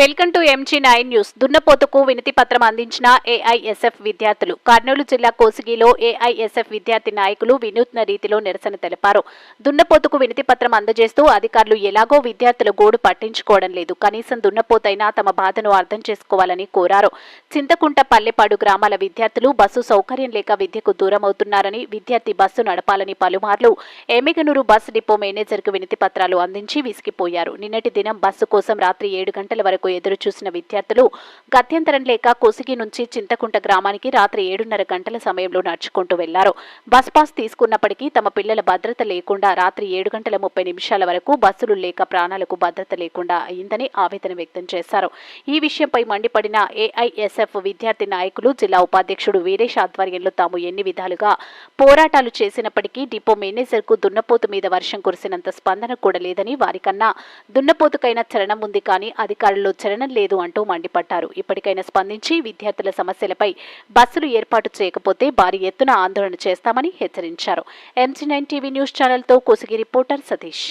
Welcome to MG nine news. దున్నపోతుకు వినతి పత్రం అందించిన ఏఐఎస్ఎఫ్ విద్యార్థులు. కర్నూలు జిల్లా కోసిగిలో ఏఐఎస్ఎఫ్ విద్యార్థి నాయకులు వినూత్న రీతిలో నిరసన తెలిపారు. దున్నపోతుకు వినతి పత్రం అందజేస్తూ అధికారులు ఎలాగో విద్యార్థుల గోడు పట్టించుకోవడం లేదు. కనీసం దున్నపోతైనా తమ బాధను అర్థం చేసుకోవాలని కోరారు. చింతకుంట పల్లెపాడు గ్రామాల విద్యార్థులు బస్సు సౌకర్యం లేక విద్యకు దూరమవుతున్నారని విద్యార్థి బస్సు నడపాలని పలుమార్లు ఏమిగనూరు బస్సు డిపో మేనేజర్కు వినతి పత్రాలు అందించి విసిగిపోయారు. నిన్నటి దినం బస్సు కోసం రాత్రి ఏడు గంటల వరకు ఎదురు చూసిన విద్యార్థులు గత్యంతరం లేక కొసిగి నుంచి చింతకుంట గ్రామానికి రాత్రి ఏడున్నర గంటల సమయంలో నడుచుకుంటూ వెళ్ళారు. బస్ పాస్ తీసుకున్నప్పటికీ తమ పిల్లల భద్రత లేకుండా రాత్రి ఏడు గంటల ముప్పై నిమిషాల వరకు బస్సులు లేక ప్రాణాలకు భద్రత లేకుండా అయిందని ఆవేదన వ్యక్తం చేశారు. ఈ విషయంపై మండిపడిన ఏఐఎస్ఎఫ్ విద్యార్థి నాయకులు జిల్లా ఉపాధ్యక్షుడు వీరేష్ ఆధ్వర్యంలో తాము ఎన్ని విధాలుగా పోరాటాలు చేసినప్పటికీ డిపో మేనేజర్కు దున్నపోతు మీద వర్షం కురిసినంత స్పందన కూడా లేదని వారికన్నా దున్నపోతుకైన చరణం ఉంది కానీ అధికారుల్లో చలనం లేదు అంటూ మండిపడ్డారు. ఇప్పటికైనా స్పందించి విద్యార్థుల సమస్యలపై బస్సులు ఏర్పాటు చేయకపోతే భారీ ఎత్తున ఆందోళన చేస్తామని హెచ్చరించారు. ఎంసీ నైన్ టీవీ న్యూస్ ఛానల్తో కోసిగి రిపోర్టర్ సతీష్.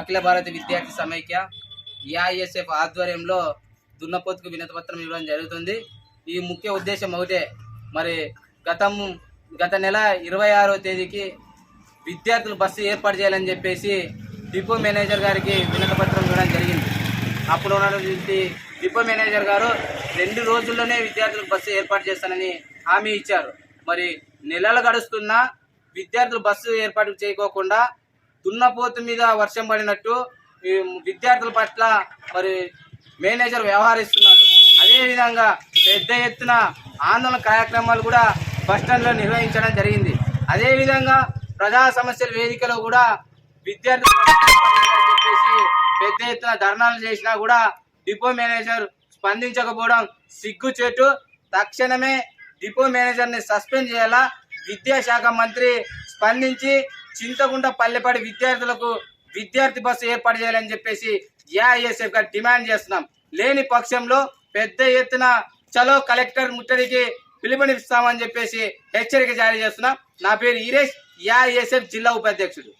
అఖిల భారత విద్యార్థి సమైక్య ఏఐఎస్ఎఫ్ ఆధ్వర్యంలో దున్నపోతుకు వినతిపత్రం ఇవ్వడం జరుగుతుంది. ఈ ముఖ్య ఉద్దేశం ఒకటే. మరి గతం గత నెల ఇరవై ఆరో తేదీకి విద్యార్థులు బస్సు ఏర్పాటు చేయాలని చెప్పేసి డిపో మేనేజర్ గారికి వినతపత్రం ఇవ్వడం జరిగింది. అప్పుడు ఉన్నటువంటి డిపో మేనేజర్ గారు రెండు రోజుల్లోనే విద్యార్థులకు బస్సు ఏర్పాటు చేస్తానని హామీ ఇచ్చారు. మరి నెలలు గడుస్తున్నా విద్యార్థులు బస్సు ఏర్పాటు చేయకోకుండా దున్నపోతు మీద వర్షం పడినట్టు విద్యార్థుల పట్ల మరి మేనేజర్ వ్యవహరిస్తున్నాడు. అదేవిధంగా పెద్ద ఎత్తున ఆందోళన కార్యక్రమాలు కూడా బస్టాండ్లో నిర్వహించడం జరిగింది. అదేవిధంగా ప్రజా సమస్యల వేదికలో కూడా విద్యార్థులు చెప్పేసి పెద్ద ఎత్తున ధర్నాలు చేసినా కూడా డిపో మేనేజర్ స్పందించకపోవడం సిగ్గుచేటు. తక్షణమే డిపో మేనేజర్ని సస్పెండ్ చేయాలా? విద్యాశాఖ మంత్రి స్పందించి చింతకుంట పల్లెపడి విద్యార్థులకు విద్యార్థి బస్సు ఏర్పాటు చేయాలని చెప్పేసి ఏఐఎస్ఎఫ్గా డిమాండ్ చేస్తున్నాం. లేని పక్షంలో పెద్ద ఎత్తున చలో కలెక్టర్ ముట్టడికి పిలుపునిస్తామని చెప్పేసి హెచ్చరిక జారీ చేస్తున్నాం. నా పేరు ఈరేష్ ఏఐఎస్ఎఫ్ జిల్లా ఉపాధ్యక్షుడు.